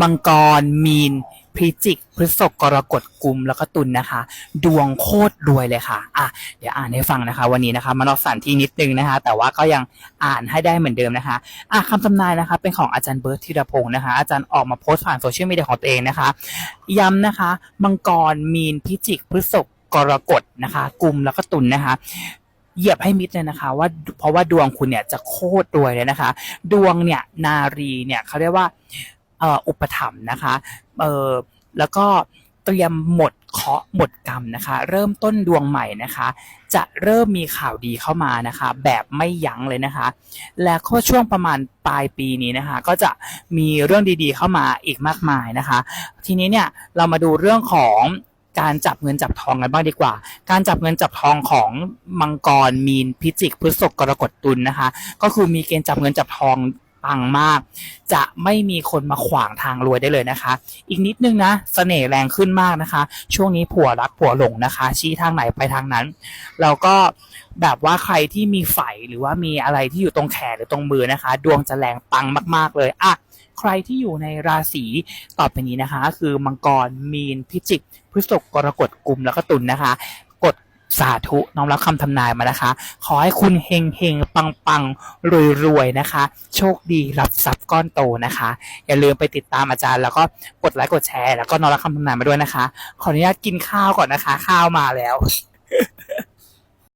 มังกร มีน พิจิก พฤษภกรกฎกุม แล้วก็ตุลนะคะ ดวงโคตรรวยเลยค่ะ อะ เดี๋ยวอ่านให้ฟังนะคะ วันนี้นะคะ มานอกสถานที่นิดนึงนะคะ แต่ว่าก็ยังอ่านให้ได้เหมือนเดิมนะคะ อะคำทำนายนะคะ เป็นของอาจารย์เบิร์ตธีรพงศ์นะคะ อาจารย์ออกมาโพสต์ผ่านโซเชียลมีเดียของตัวเองนะคะ ย้ำนะคะ มังกร มีน พิจิก พฤษภกรกฎนะคะ กุม แล้วก็ตุลนะคะเหยียบให้มิดเลยนะคะว่าเพราะว่าดวงคุณเนี่ยจะโคตรรวยเลยนะคะ ดวงเนี่ยนารีเนี่ยเขาเรียกว่า อุปถัมภ์นะคะเออแล้วก็เตรียมหมดเคาะหมดกรรมนะคะ เริ่มต้นดวงใหม่นะคะ จะเริ่มมีข่าวดีเข้ามานะคะ แบบไม่ยั้งเลยนะคะ และก็ช่วงประมาณปลายปีนี้นะคะ ก็จะมีเรื่องดีๆเข้ามาอีกมากมายนะคะ ทีนี้เนี่ยเรามาดูเรื่องของการจับเงินจับทองกันบ้างดีกว่า การจับเงินจับทองของมังกรมีนพิจิกพฤษภกรกฎตุลนะคะ ก็คือมีเกณฑ์จับเงินจับทอง ปังมาก จะไม่มีคนมาขวางทางรวยได้เลยนะคะ อีกนิดนึงนะเสน่ห์แรงขึ้นมากนะคะ ช่วงนี้ผัวรักผัวหลงนะคะ ชี้ทางไหนไปทางนั้นแล้วก็แบบว่าใครที่มีไฝหรือว่ามีอะไรที่อยู่ตรงแขนหรือตรงมือนะคะ ดวงจะแรงปังมาก ๆ เลยอะใครที่อยู่ในราศีต่อไปนี้นะคะ คือมังกรมีนพิจิกพฤษภกรกฎกุมแล้วก็ตุลนะคะ สาธุน้อมรับคำทำนายมานะคะ ขอให้คุณเฮงเฮงปังปังรวยรวยนะคะ โชคดีรับทรัพย์ก้อนโตนะคะ อย่าลืมไปติดตามอาจารย์ แล้วก็กดไลค์กดแชร์แล้วก็น้อมรับคำทำนายมาด้วยนะคะ ขออนุญาตกินข้าวก่อนนะคะ ข้าวมาแล้ว